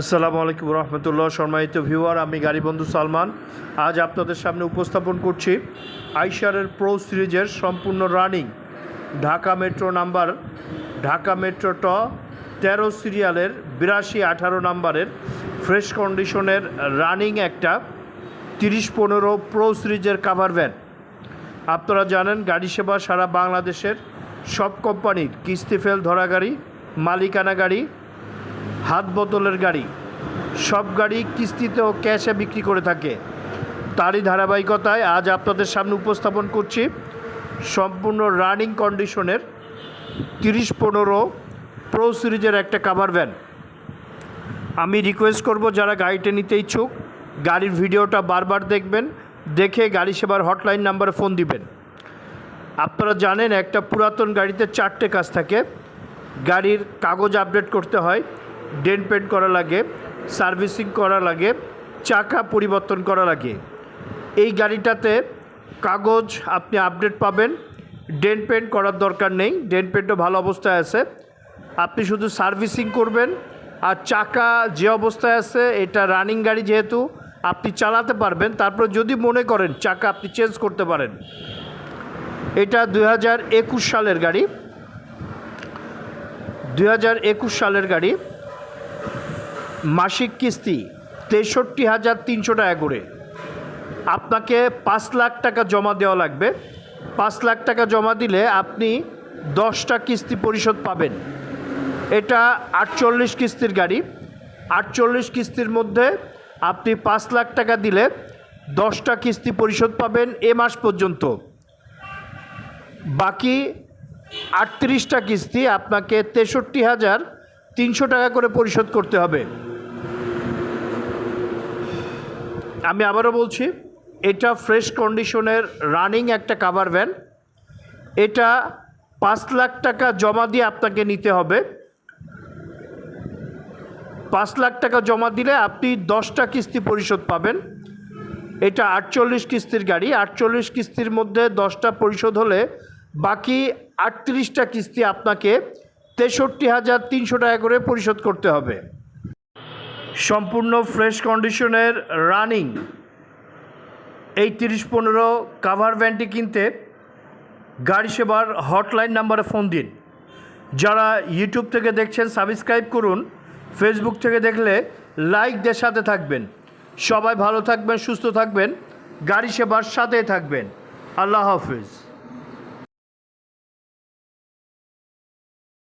আসসালামু আলাইকুম রহমতুল্লাহ, সম্মানিত ভিউয়ার, আমি গাড়ি বন্ধু সালমান। আজ আপনাদের সামনে উপস্থাপন করছি আইসারের প্রো সিরিজের সম্পূর্ণ running Dhaka metro number, Dhaka metro ট তেরো সিরিয়ালের বিরাশি আঠারো নাম্বারের ফ্রেশ কন্ডিশনের রানিং একটা তিরিশ পনেরো প্রো সিরিজের কাভার ভ্যান আপনারা জানেন, গাড়ি সেবা সারা বাংলাদেশের সব কোম্পানির কিস্তি ফেল ধরা গাড়ি, মালিকানা গাড়ি হাত বোতলের গাড়ি। সব গাড়ি কিস্তিতে ও ক্যাশে বিক্রি করে থাকে। তারই ধারাবাহিকতায় আজ আপনাদের সামনে উপস্থাপন করছি সম্পূর্ণ রানিং কন্ডিশনের তিরিশ পনেরো প্রো সিরিজের একটা কাভার ভ্যান আমি রিকোয়েস্ট করব যারা গাড়িটা নিতে ইচ্ছুক, গাড়ির ভিডিওটা বারবার দেখবেন, দেখে গাড়ি সেবার হটলাইন নাম্বারে ফোন দিবেন। আপনারা জানেন একটা পুরাতন গাড়িতে চারটে কাজ থাকে। গাড়ির কাগজ আপডেট করতে হয় ডেন পেন্ট করা লাগে, সার্ভিসিং করা লাগে, চাকা পরিবর্তন করা লাগে। এই গাড়িটাতে কাগজ আপনি আপডেট পাবেন। ডেন পেন্ট করার দরকার নেই ডেন পেন্টও ভালো অবস্থায় আছে। আপনি শুধু সার্ভিসিং করবেন আর চাকা যে অবস্থায় আছে, এটা রানিং গাড়ি যেহেতু, আপনি চালাতে পারবেন। তারপর যদি মনে করেন চাকা আপনি চেঞ্জ করতে পারেন। এটা দুই হাজার একুশ সালের গাড়ি। দুই হাজার একুশ সালের গাড়ি। মাসিক কিস্তি তেষট্টি হাজার তিনশো টাকা করে। আপনাকে পাঁচ লাখ টাকা জমা দেওয়া লাগবে। পাঁচ লাখ টাকা জমা দিলে আপনি দশটা কিস্তি পরিশোধ পাবেন। এটা আটচল্লিশ কিস্তির গাড়ি। আটচল্লিশ কিস্তির মধ্যে আপনি পাঁচ লাখ টাকা দিলে দশটা কিস্তি পরিশোধ পাবেন এ মাস পর্যন্ত। বাকি আটত্রিশটা কিস্তি আপনাকে তেষট্টি হাজার তিনশো টাকা করে পরিশোধ করতে হবে। আমি আবারও বলছি, এটা ফ্রেশ কন্ডিশনের রানিং একটা কাভার ভ্যান এটা পাঁচ লাখ টাকা জমা দিয়ে আপনাকে নিতে হবে। পাঁচ লাখ টাকা জমা দিলে আপনি দশটা কিস্তি পরিশোধ পাবেন। এটা আটচল্লিশ কিস্তির গাড়ি, আটচল্লিশ কিস্তির মধ্যে দশটা পরিশোধ হলে বাকি আটত্রিশটা কিস্তি আপনাকে তেষট্টি হাজার তিনশো টাকা করে পরিশোধ করতে হবে। সম্পূর্ণ ফ্রেশ কন্ডিশনের রানিং এই তিরিশ পনেরো কাভার ভ্যানটি কিনতে গাড়ি সেবার হটলাইন নাম্বারে ফোন দিন। যারা ইউটিউব থেকে দেখছেন সাবস্ক্রাইব করুন। ফেসবুক থেকে দেখলে লাইক দিয়ে সাথে থাকবেন। সবাই ভালো থাকবেন, সুস্থ থাকবেন। গাড়ি সেবার সাথেই থাকবেন। আল্লাহ হাফিজ।